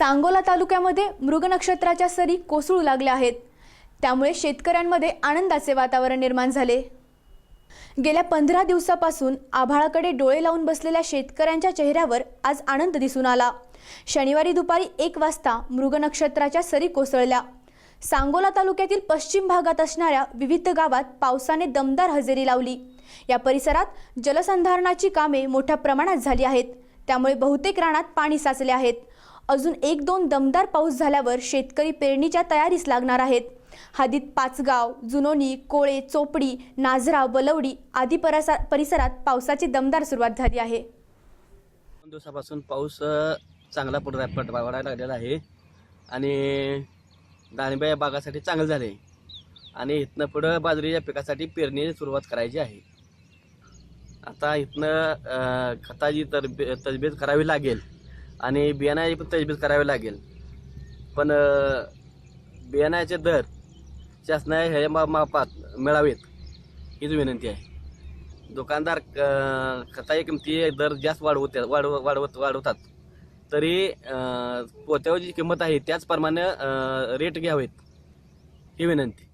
सांगोला तालुक्यामध्ये मृग नक्षत्राच्या सरी कोसळू लागल्या आहेत. त्यामुळे शेतकऱ्यांमध्ये आनंदाचे वातावरण निर्माण झाले. गेल्या पंधरा दिवसापासून आभाळाकडे डोळे लावून बसलेल्या शेतकऱ्यांच्या चेहऱ्यावर आज आनंद दिसून आला. शनिवारी दुपारी एक वाजता मृग नक्षत्राच्या सरी कोसळल्या. सांगोला तालुक्यातील पश्चिम भागात असणाऱ्या विविध गावात पावसाने दमदार हजेरी लावली. या परिसरात जलसंधारणाची कामे मोठ्या प्रमाणात झाली आहेत. त्यामुळे बहुतेक रानात पाणी साचले आहेत. अजून एक दोन दमदार पाऊस झाल्यावर शेतकरी पेरणीच्या तयारीस लागणार आहेत. हदीत पाचगाव जुनोनी कोळे चोपडी नाझरा बलवडी आदी परसा परिसरात पावसाची दमदार सुरुवात झाली आहे. दोन दिवसापासून पाऊस चांगला पडत आहे पड लागलेला आहे. आणि डाळिंब या बागासाठी चांगलं झाले आणि इथनं पुढं बाजरीच्या पिकासाठी पेरणी सुरुवात करायची आहे. आता इथनं खताची तरबे तजबीज करावी लागेल. आणि बियाणाची पण तजबीज करावी लागेल. पण बियाणाचे बियाण्याचे दर शासना ह्या मा- मापात मिळावेत हीच विनंती आहे. दुकानदार अ, खताच्या किमती दर जास्त वाढवत वाढव वाढवत वाढवतात. तरी पोत्यावर जी किंमत आहे त्याचप्रमाणे रेट घ्यावेत ही विनंती.